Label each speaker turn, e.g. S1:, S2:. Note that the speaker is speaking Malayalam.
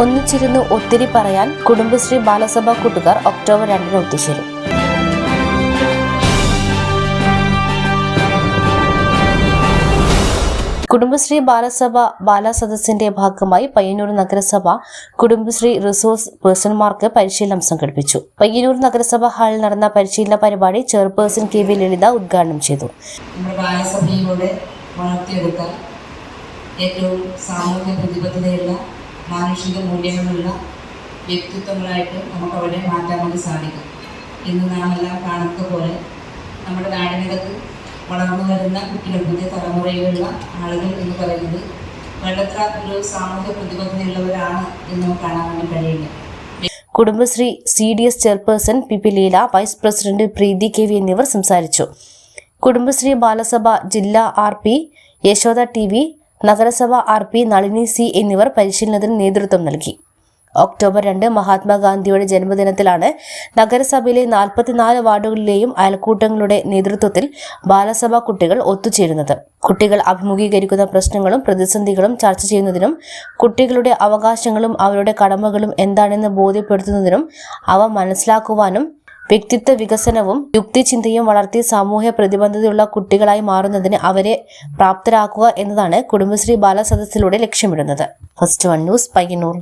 S1: ഒന്നിച്ചിരുന്ന് ഒത്തിരി പറയാൻ കുടുംബശ്രീ ബാലസഭ കൂട്ടുകാർ ഒക്ടോബർ രണ്ടിന് ഒത്തുചേരും. കുടുംബശ്രീ ബാലസഭ ബാലസദസ്സിന്റെ ഭാഗമായി പയ്യന്നൂർ നഗരസഭ കുടുംബശ്രീ റിസോഴ്സ് പേഴ്സൺമാർക്ക് പരിശീലനം സംഘടിപ്പിച്ചു. പയ്യന്നൂർ നഗരസഭ ഹാളിൽ നടന്ന പരിശീലന പരിപാടി ചെയർപേഴ്സൺ കെ വി ലളിത ഉദ്ഘാടനം ചെയ്തു.
S2: വളർത്തിയെടുക്കാൻ ഏറ്റവും സാമൂഹ്യ പ്രതിബദ്ധതയുള്ള മാനുഷിക മൂല്യങ്ങളുള്ള വ്യക്തിത്വങ്ങളായിട്ട് നമുക്ക് അവരെ മാറ്റാൻ വേണ്ടി സാധിക്കും. ഇന്ന് നാം എല്ലാം കാണുന്നത് പോലെ നമ്മുടെ നാടിനകത്ത് വളർന്നു വരുന്ന കുട്ടികൾ പുതിയ തലമുറയിലുള്ള ആളുകൾ എന്ന് പറയുന്നത് വേണ്ടത്ര ഒരു സാമൂഹ്യ പ്രതിബദ്ധതയുള്ളവരാണ് എന്ന് കാണാൻ വേണ്ടി കഴിയില്ല
S1: Kudumbashree C D S chairperson P P Leela vice president Preethi K V എന്നിവർ സംസാരിച്ചു. കുടുംബശ്രീ ബാലസഭ ജില്ലാ R P Yashoda T V നഗരസഭ ആർ പി നളിനി സി എന്നിവർ പരിശീലനത്തിന് നേതൃത്വം നൽകി. ഒക്ടോബർ രണ്ട് മഹാത്മാഗാന്ധിയുടെ ജന്മദിനത്തിലാണ് നഗരസഭയിലെ നാൽപ്പത്തിനാല് വാർഡുകളിലെയും അയൽക്കൂട്ടങ്ങളുടെ നേതൃത്വത്തിൽ ബാലസഭാ കുട്ടികൾ ഒത്തുചേരുന്നത്. കുട്ടികൾ അഭിമുഖീകരിക്കുന്ന പ്രശ്നങ്ങളും പ്രതിസന്ധികളും ചർച്ച ചെയ്യുന്നതിനും കുട്ടികളുടെ അവകാശങ്ങളും അവരുടെ കടമകളും എന്താണെന്ന് ബോധ്യപ്പെടുത്തുന്നതിനും അവ മനസ്സിലാക്കുവാനും വ്യക്തിത്വ വികസനവും യുക്തിചിന്തയും വളർത്തി സാമൂഹ്യ പ്രതിബദ്ധതയുള്ള കുട്ടികളായി മാറുന്നതിന് അവരെ പ്രാപ്തരാക്കുക എന്നതാണ് കുടുംബശ്രീ ബാലസദസ്സിലൂടെ ലക്ഷ്യമിടുന്നത്. First one news Payyannur.